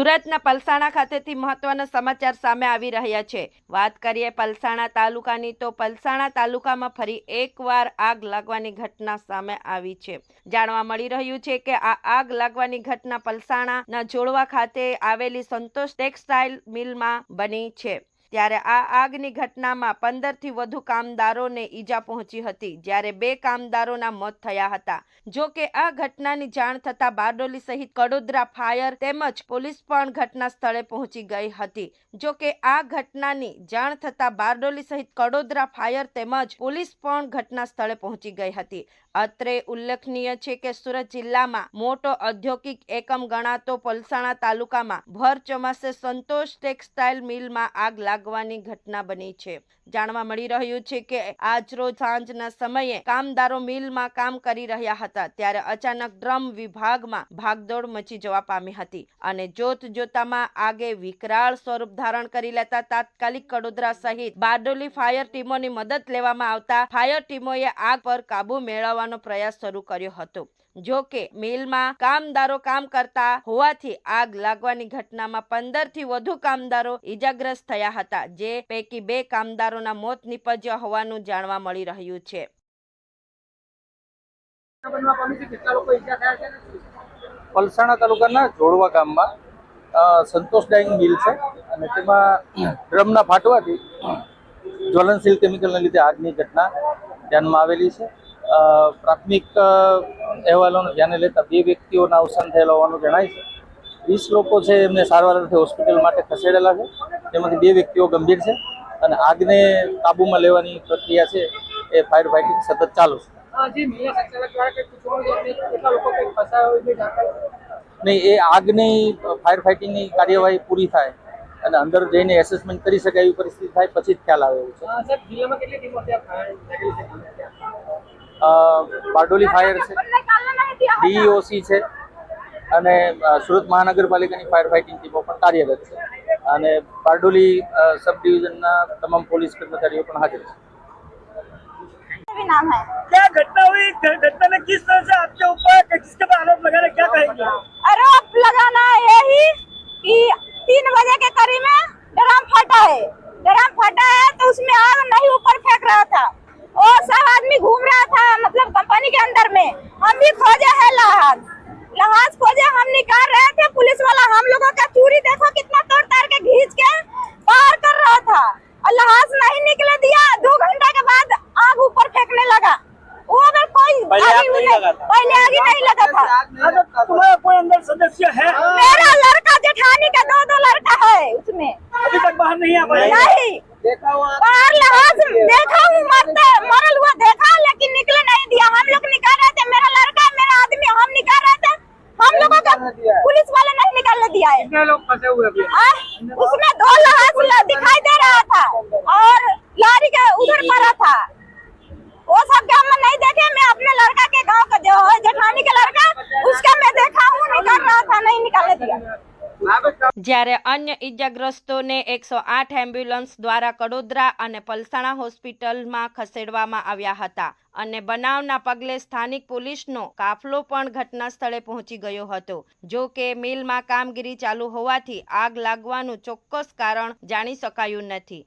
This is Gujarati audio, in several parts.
સુરતના પલસાણા ખાતેથી મહત્વના સમાચાર સામે આવી રહ્યા છે. વાત કરીએ પલસાણા તાલુકાની, તો પલસાણા તાલુકામાં ફરી એકવાર આગ લાગવાની ઘટના સામે આવી છે. જાણવા મળી રહ્યું છે કે આ આગ લાગવાની ઘટના પલસાણાના જોડવા ખાતે આવેલી સંતોષ ટેક્સટાઇલ મિલમાં બની છે. ત્યારે આ આગની ઘટનામાં પંદરથી વધુ કામદારોને ઈજા પહોંચી હતી, જ્યારે બે કામદારોના મોત થયા હતા. જો કે આ ઘટનાની જાણ થતાં બારડોલી સહિત કડોદરા ફાયર તેમજ પોલીસ પણ ઘટના સ્થળે પહોંચી ગઈ હતી. જો કે આ ઘટનાની જાણ થતાં બારડોલી સહિત કડોદરા ફાયર તેમજ પોલીસ પણ ઘટના સ્થળે પહોંચી ગઈ હતી. અત્રે ઉલ્લેખનીય છે કે સુરત જિલ્લામાં મોટો ઔદ્યોગિક એકમ ગણાતો પલસાણા તાલુકામાં ભર ચોમાસે સંતોષ ટેક્સટાઇલ મિલમાં આગ લાગવાની ઘટના બની છે. જાણવા મળી રહ્યું છે કે આજ રોજ સાંજના સમયે કામદારો મિલમાં કામ કરી રહ્યા હતા ત્યારે અચાનક ડ્રમ વિભાગમાં ભાગદોડ મચી જવા પામી હતી અને જોત જોતામાં આગે વિકરાળ સ્વરૂપ ધારણ કરી લેતા તાત્કાલિક કડોદરા સહિત બારડોલી ફાયર ટીમોની મદદ લેવામાં આવતા ફાયર ટીમોએ આગ પર કાબુ મેળવવાનો પ્રયાસ શરૂ કર્યો હતો. જો કે મિલમાં કામદારો કામ કરતા હોવાથી આગ લાગવાની ઘટનામાં પંદરથી વધુ કામદારો ઈજાગ્રસ્ત થયા હતા, જે પૈકી બે કામદારોના મોત નીપજ્યા હોવાનું જાણવા મળી રહ્યું છે? પલસાણા તાલુકાના જોડવા ગામમાં સંતોષ ડાઈંગ મિલ છે અને તેમાં ડ્રમના ફાટવાથી જ્વલનશીલ કેમિકલને લીધે આગની ઘટના ધ્યાનમાં આવેલી છે પ્રાથમિક અહેવાલોને ધ્યાને લેતા બે વ્યક્તિઓના અવસાન થયેલા હોવાનું જણાય છે. વીસ લોકો છે એમને સારવાર અર્થે હોસ્પિટલ માટે ખસેડેલા છે. તેમાંથી બે વ્યક્તિઓ ગંભીર છે અને આગને કાબૂમાં લેવાની પ્રક્રિયા છે એ ફાયર ફાઇટિંગ સતત ચાલુ છે. નહીં એ આગની ફાયર ફાઇટિંગની કાર્યવાહી પૂરી થાય અને અંદર જઈને એસેસમેન્ટ કરી શકાય એવી પરિસ્થિતિ થાય પછી જ ખ્યાલ આવે એવું છે? અ, સાહેબ જિલ્લામાં કેટલી ટીમો ત્યાં ફાયર લાગેલી છે અ, બારડોલી ફાયર છે ડીઈઓસી છે અને અ, સુરત મહાનગરપાલિકાની ફાયર ફાઇટિંગ ટીમો પણ કાર્યરત છે અને બારડોલી અ, સબ ડિવિઝનના તમામ પોલીસ કર્મચારીઓ પણ હાજર છે भी नाम है क्या घटना हुई घटना में किस तरह से आपके ऊपर किसके ऊपर आरोप लगा रहे क्या कहेंगे हम भी खोजे है लहाज लहाज खोजे हम निकाल रहे थे पुलिस वाला हम लोगों का चूड़ी देखो कितना तोड़ ताड़ के खींच के पार कर रहा था। और लहाज नहीं निकले दिया दो घंटा के बाद आग ऊपर फेंकने लगा। वो अगर कोई आगे नहीं पहले आगे नहीं लगा था। तुम्हारा कोई अंदर सदस्य है? मेरा लड़का जेठानी का दो दो लड़का है उसमें। अभी तक बाहर नहीं आ पाया नहीं। देखा बाहर लहाज देखा हूँ मरते मरल हुआ देखा लेकिन निकले नहीं दिया हम लोग निकाल रहे थे मेरा लड़का मेरा आदमी हम निकाल रहे थे पुलिस वाले नहीं निकालने दिया है। कितने लोग फंसे हुए अभी? उसमें दो लहाज दिखाई दे रहा था और लारी के उधर पड़ा था। वो सब क्या हम नहीं જ્યારે અન્ય ઈજાગ્રસ્તોને એકસો આઠ એમ્બ્યુલન્સ દ્વારા કડોદરા અને પલસાણા હોસ્પિટલમાં ખસેડવામાં આવ્યા હતા અને બનાવના પગલે સ્થાનિક પોલીસનો કાફલો પણ ઘટના સ્થળે પહોંચી ગયો હતો. જો કે મિલમાં કામગીરી ચાલુ હોવાથી આગ લાગવાનું ચોક્કસ કારણ જાણી શકાયું નથી.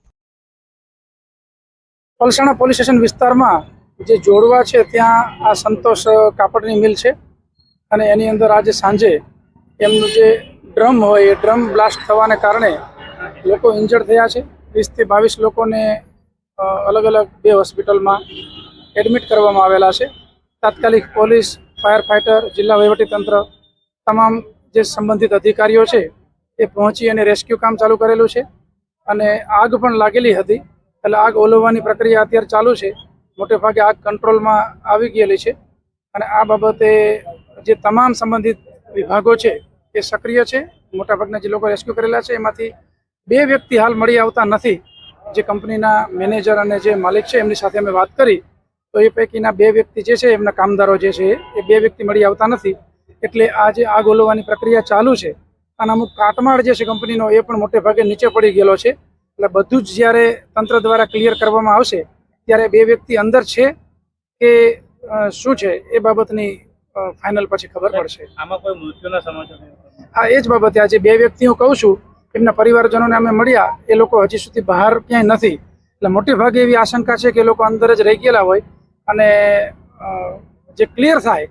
પલસાણા પોલીસ સ્ટેશન વિસ્તારમાં જે જોડવા છે ત્યાં આ સંતોષ કાપડની મિલ છે અને એની અંદર આજે સાંજે એમનું જે ડ્રમ હોય, એ ડ્રમ બ્લાસ્ટ થવાને કારણે લોકો ઇન્જર્ડ થયા છે. વીસથી બાવીસ લોકોને અલગ અલગ બે હોસ્પિટલમાં એડમિટ કરવામાં આવેલા છે. તાત્કાલિક પોલીસ, ફાયર ફાઇટર જિલ્લા વહીવટીતંત્ર તમામ જે સંબંધિત અધિકારીઓ છે, એ પહોંચી અને રેસ્ક્યુ કામ ચાલુ કરેલું છે. અને આગ પણ લાગેલી હતી. એટલે આગ ઓલવવાની પ્રક્રિયા અત્યારે ચાલુ છે. મોટે ભાગે આગ કંટ્રોલમાં આવી ગયેલી છે. અને આ બાબતે જે તમામ સંબંધિત વિભાગો છે એ સક્રિય છે. મોટાભાગના જે લોકો રેસ્ક્યુ કરેલા છે, એમાંથી બે વ્યક્તિ હાલ મળી આવતા નથી. જે કંપનીના મેનેજર અને જે માલિક છે, એમની સાથે અમે વાત કરી. તો એ પૈકીના બે વ્યક્તિ જે છે, એમના કામદારો જે છે, એ બે વ્યક્તિ મળી આવતા નથી. એટલે આ જે આગ ઓલવવાની પ્રક્રિયા ચાલુ છે અને અમુક કાટમાળ જે છે કંપનીનો, એ પણ મોટે ભાગે નીચે પડી ગયેલો છે. એટલે બધું જ જ્યારે તંત્ર દ્વારા ક્લિયર કરવામાં આવશે, ત્યારે બે વ્યક્તિ અંદર છે કે શું છે એ બાબતની ફાઇનલ પછી ખબર પડશે. આમાં કોઈ મૃત્યુના સમાચાર આ એ જ બાબતે આજે બે વ્યક્તિ હું કહું છું, એમના પરિવારજનોને અમે મળ્યા, એ લોકો હજી સુધી બહાર ક્યાંય નથી. એટલે મોટે ભાગે એવી આશંકા છે કે એ લોકો અંદર જ રહી ગયેલા હોય અને જે ક્લિયર થાય,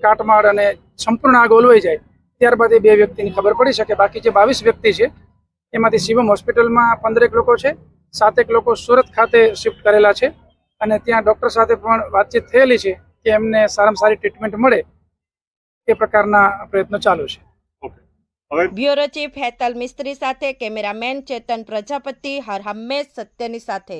કાટમાળ અને સંપૂર્ણ આગ ઓલવાઈ જાય, ત્યારબાદ એ બે વ્યક્તિની ખબર પડી શકે. બાકી જે બાવીસ વ્યક્તિ છે, એમાંથી શિવમ હોસ્પિટલમાં પંદરેક લોકો છે, સાતેક લોકો સુરત ખાતે શિફ્ટ કરેલા છે અને ત્યાં ડૉક્ટર સાથે પણ વાતચીત થયેલી છે કે એમને સારામાં સારી ટ્રીટમેન્ટ મળે, એ પ્રકારના પ્રયત્નો ચાલુ છે. બ્યુરો ચીફ હેતલ મિસ્ત્રી સાથે કેમેરામેન ચેતન પ્રજાપતિ હર હંમેશ સત્યની સાથે.